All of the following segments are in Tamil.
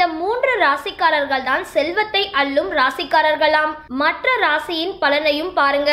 இந்த மூன்று ராசிக்காரர்கள் தான் செல்வத்தை அள்ளும் ராசிக்காரர்களாம். மற்ற ராசியின் பலனையும் பாருங்க.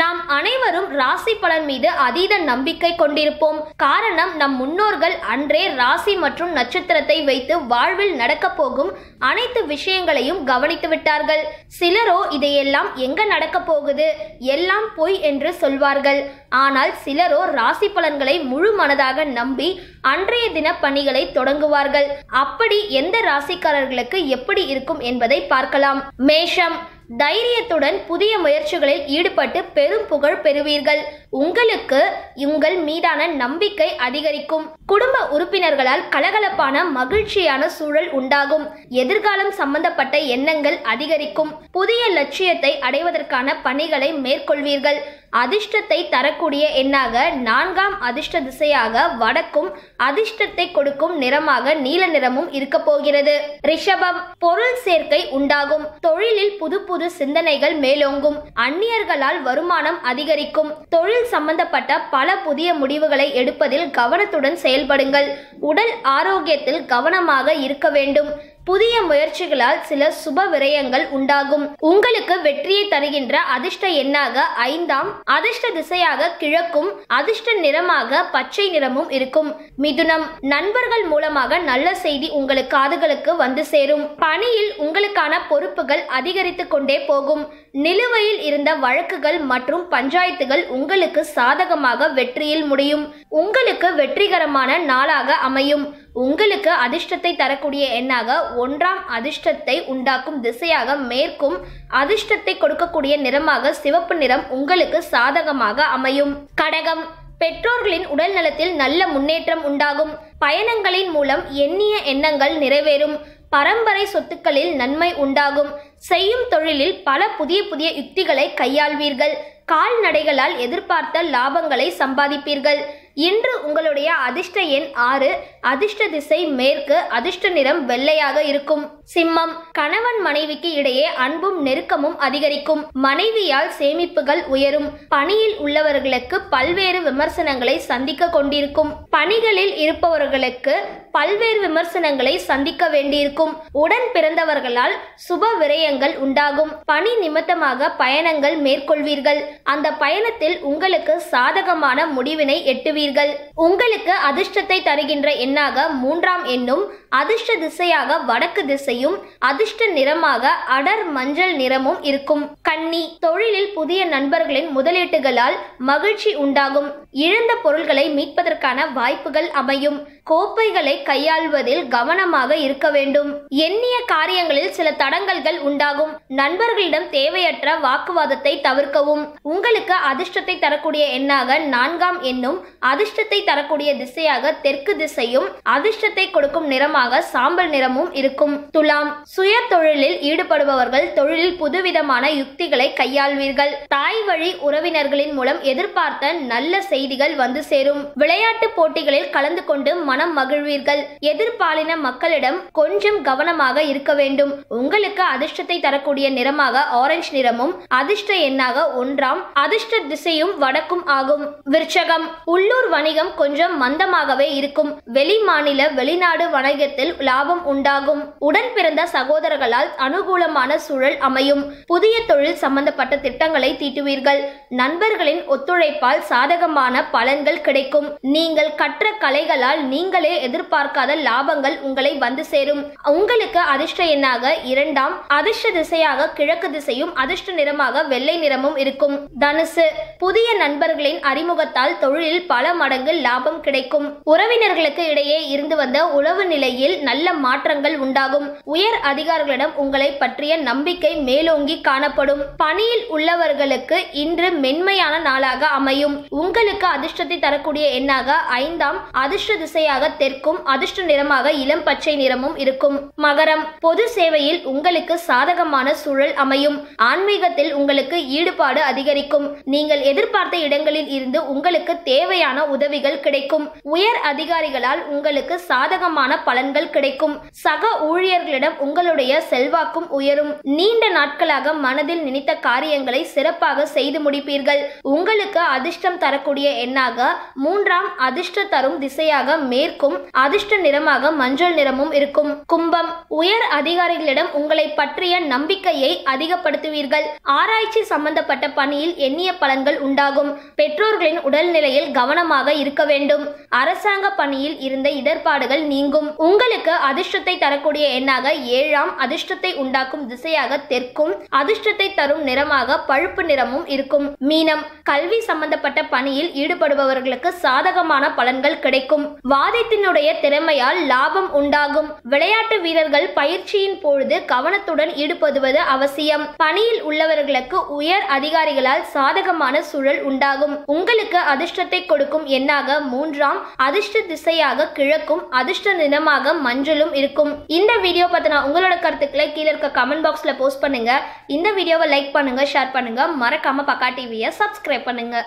நாம் அனைவரும் ராசி பலன் மீது அதீத நம்பிக்கை கொண்டிருப்போம். காரணம் நம் முன்னோர்கள் அன்றே ராசி மற்றும் நட்சத்திரத்தை வைத்து வாழ்வில் நடக்க போகும் அனைத்து விஷயங்களையும் கவனித்து விட்டார்கள். சிலரோ இதையெல்லாம் எங்க நடக்க போகுது? எல்லாம் பொய் என்று சொல்வார்கள். ஆனால் சிலரோ ராசி பலன்களை முழு மனதாக நம்பி அன்றைய தின பணிகளை தொடங்குவார்கள். அப்படி எந்த ராசி ராசிக்காரர்களுக்கு எப்படி இருக்கும் என்பதை பார்க்கலாம். மேஷம் தைரியத்துடன் புதிய முயற்சிகளில் ஈடுபட்டு பெரும் புகழ் பெறுவீர்கள். உங்களுக்கு உங்கள் மீதான நம்பிக்கை அதிகரிக்கும். குடும்ப உறுப்பினர்களால் கலகலப்பான மகிழ்ச்சியான சூழல் உண்டாகும். எதிர்காலம் சம்பந்தப்பட்ட எண்ணங்கள் அதிகரிக்கும். புதிய லட்சியத்தை அடைவதற்கான பணிகளை மேற்கொள்வீர்கள். அதிர்ஷ்டத்தை தரக்கூடிய எண்ணாக நான்காம் அதிர்ஷ்ட திசையாக வடக்கும் அதிர்ஷ்டத்தை கொடுக்கும் நிறமாக நீல நிறமும் இருக்க போகிறது. ரிஷபம் பொருள் சேர்க்கை உண்டாகும். தொழிலில் புது புது சிந்தனைகள் மேலோங்கும். அந்நியர்களால் வருமானம் அதிகரிக்கும். தொழில் சம்பந்தப்பட்ட பல புதிய முடிவுகளை எடுப்பதில் கவனத்துடன் செயல்படுங்கள். உடல் ஆரோக்கியத்தில் கவனமாக இருக்க வேண்டும். புதிய முயற்சிகளால் சில சுப விரயங்கள் உண்டாகும். உங்களுக்கு வெற்றியை தருகின்ற அதிர்ஷ்ட எண்ணாக ஐந்தாம் அதிர்ஷ்ட திசையாக கிழக்கும் அதிர்ஷ்ட நிறமாக பச்சை நிறமும் இருக்கும். மிதுனம் நண்பர்கள் மூலமாக நல்ல செய்தி உங்கள் காதுகளுக்கு வந்து சேரும். பணியில் உங்களுக்கான பொறுப்புகள் அதிகரித்து கொண்டே போகும். நிலுவையில் இருந்த வழக்குகள் மற்றும் பஞ்சாயத்துகள் உங்களுக்கு சாதகமாக வெற்றியில் முடியும். உங்களுக்கு வெற்றிகரமான நாளாக அமையும். உங்களுக்கு அதிர்ஷ்டத்தை தரக்கூடிய எண்ணாக ஒன்றாம் அதிர்ஷ்டத்தை உண்டாக்கும் திசையாக மேற்கும் அதிர்ஷ்டத்தை கொடுக்கக்கூடிய நிறமாக சிவப்பு நிறம் உங்களுக்கு சாதகமாக அமையும். கடகம். பெற்றோர்களின் உடல் நலத்தில் நல்ல முன்னேற்றம் உண்டாகும். பயணங்களின் மூலம் எண்ணிய எண்ணங்கள் நிறைவேறும். பரம்பரை சொத்துக்களில் நன்மை உண்டாகும். செய்யும் தொழிலில் பல புதிய புதிய யுக்திகளை கையாள்வீர்கள். கால்நடைகளால் எதிர்பார்த்த லாபங்களை சம்பாதிப்பீர்கள். இன்று உங்களுடைய அதிர்ஷ்ட எண் ஆறு. அதிர்ஷ்ட திசை மேற்கு. அதிர்ஷ்ட நிறம் வெள்ளையாக இருக்கும். சிம்மம். கணவன் மனைவிக்கு இடையே அன்பும் நெருக்கமும் அதிகரிக்கும். மனைவியால் சேமிப்புகள் உயரும். பணியில் உள்ளவர்களுக்கு பல்வேறு விமர்சனங்களை சந்திக்க கொண்டிருக்கும். பணிகளில் இருப்பவர்களுக்கு பல்வேறு விமர்சனங்களை சந்திக்க வேண்டியிருக்கும். உடன் பிறந்தவர்களால் சுப விரயங்கள் உண்டாகும். பணி நிமித்தமாக பயணங்கள் மேற்கொள்வீர்கள். அந்த பயணத்தில் உங்களுக்கு சாதகமான முடிவினை எட்டுவீர்கள். உங்களுக்கு அதிர்ஷ்டத்தை தருகின்ற எண்ணாக மூன்றாம் எண்ணும் அதிர்ஷ்ட திசையாக வடக்கு திசையும் அதிர்ஷ்ட நிறமாக அடர் மஞ்சள் நிறமும் இருக்கும். கன்னி தொழிலில் புதிய நண்பர்களின் முதலீட்டுகளால் மகிழ்ச்சி உண்டாகும். இழந்த பொருள்களை மீட்பதற்கான வாய்ப்புகள் அமையும். கோப்பைகளை கையாள்வதில் கவனமாக இருக்க வேண்டும். எண்ணிய காரியங்களில் சில தடங்கல்கள் உண்டாகும். நண்பர்களிடம் தேவையற்ற வாக்குவாதத்தை தவிர்க்கவும். உங்களுக்கு அதிர்ஷ்டத்தை தரக்கூடிய எண்ணாக நான்காம் எண்ணும் அதிர்ஷ்டத்தை தரக்கூடிய திசையாக தெற்கு திசையும் அதிர்ஷ்டத்தை கொடுக்கும் நிறமாக சாம்பல் நிறமும் இருக்கும். துலாம் சுய தொழிலில் ஈடுபடுபவர்கள் தொழிலில் புதுவிதமான யுக்திகளை கையாள்வீர்கள். தாய் வழி உறவினர்களின் மூலம் எதிர்பார்த்த நல்ல செய்திகள் வந்து சேரும். விளையாட்டு போட்டிகளில் கலந்து கொண்டு மனம் மகிழ்வீர்கள். எதிர்பாலின மக்களிடம் கொஞ்சம் கவனமாக இருக்க வேண்டும். உங்களுக்கு அதிர்ஷ்டத்தை தரக்கூடிய நிறமாக ஆரஞ்சு நிறமும் அதிர்ஷ்ட எண்ணாக ஒன்றாம் அதிர்ஷ்ட திசையும் வடக்கும் ஆகும். விருச்சகம் உள்ளூர் வணிகம் கொஞ்சம் மந்தமாகவே இருக்கும். வெளி மாநில வெளிநாடு வணிகத்தில் லாபம் உண்டாகும். உடன் பிறந்த சகோதரர்களால் அனுகூலமான சூழல் அமையும். புதிய தொழில் சம்பந்தப்பட்ட திட்டங்களை தீட்டுவீர்கள். நண்பர்களின் ஒத்துழைப்பால் சாதகமான பலன்கள் கிடைக்கும். நீங்கள் கற்ற கலைகளால் நீங்கள் எதிர்பார்க்காத லாபங்கள் உங்களை வந்து சேரும். உங்களுக்கு அதிர்ஷ்ட எண்ணாக இரண்டாம் அதிர்ஷ்ட திசையாக கிழக்கு திசையும் அதிர்ஷ்ட நிறமாக வெள்ளை நிறமும் இருக்கும். தனுசு புதிய நண்பர்களின் அறிமுகத்தால் தொழிலில் பல மடங்கு லாபம் கிடைக்கும். உறவினர்களுக்கு இடையே இருந்து வந்த உளவு நிலையில் நல்ல மாற்றங்கள் உண்டாகும். உயர் அதிகாரிகளிடம் உங்களை பற்றிய நம்பிக்கை மேலோங்கி காணப்படும். பணியில் உள்ளவர்களுக்கு இன்று மென்மையான நாளாக அமையும். உங்களுக்கு அதிர்ஷ்டத்தை தரக்கூடிய எண்ணாக ஐந்தாம் அதிர்ஷ்ட திசையாக தெற்கும் அதிர்ஷ்ட நிறமாக இளம் பச்சை நிறமும் இருக்கும். மகரம் பொது சேவையில் உங்களுக்கு சாதகமான சூழல் அமையும். ஆன்மீகத்தில் உங்களுக்கு ஈடுபாடு அதிகரிக்கும். நீங்கள் எதிர்பார்த்த இடங்களில் இருந்து உங்களுக்கு தேவையான உதவிகள் கிடைக்கும். உயர் அதிகாரிகளால் உங்களுக்கு சாதகமான பலன்கள் கிடைக்கும். சக ஊழியர்களிடம் உங்களுடைய செல்வாக்கும் உயரும். நீண்ட நாட்களாக மனதில் நினைத்த காரியங்களை சிறப்பாக செய்து முடிப்பீர்கள். உங்களுக்கு அதிர்ஷ்டம் தரக்கூடிய எண்ணாக மூன்றாம் அதிர்ஷ்ட தரும் திசையாக மேற்கும் அதிர்ஷ்ட நிறமாக மஞ்சள் நிறமும் இருக்கும். கும்பம் உயர் அதிகாரிகளிடம் உங்களை பற்றிய நம்பிக்கையை அதிகப்படுத்துவீர்கள். ஆராய்ச்சி சம்பந்தப்பட்ட பணியில் எண்ணிய பலன்கள் உண்டாகும். பெற்றோர்களின் உடல்நிலையில் கவனமாக இருக்க வேண்டும். அரசாங்க பணியில் இருந்த இடர்பாடுகள் நீங்கும். உங்களுக்கு அதிர்ஷ்டத்தை தரக்கூடிய எண்ணாக ஏழாம் அதிர்ஷ்டத்தை உண்டாக்கும் திசையாக தெற்கும் அதிர்ஷ்டத்தை தரும் நிறமாக பழுப்பு நிறமும் இருக்கும். மீனம் கல்வி சம்பந்தப்பட்ட பணியில் ஈடுபடுபவர்களுக்கு சாதகமான பலன்கள் கிடைக்கும். ஆதித்தினுடைய திறமையால் லாபம் உண்டாகும். விளையாட்டு வீரர்கள் பயிற்சியின் பொழுது கவனத்துடன் ஈடுபடுவது அவசியம். பணியில் உள்ளவர்களுக்கு உயர் அதிகாரிகளால் சாதகமான சூழல் உண்டாகும். உங்களுக்கு அதிர்ஷ்டத்தை கொடுக்கும் எண்ணாக மூன்றாம் அதிர்ஷ்ட திசையாக கிழக்கும் அதிர்ஷ்ட நிறமாக மஞ்சளும் இருக்கும். இந்த வீடியோ பத்தின உங்களோட கருத்துக்களை கீழே இருக்க கமெண்ட் பாக்ஸ்ல போஸ்ட் பண்ணுங்க. இந்த வீடியோவை லைக் பண்ணுங்க ஷேர் பண்ணுங்க. மறக்காம பக்கா டிவியை சப்ஸ்கிரைப் பண்ணுங்க.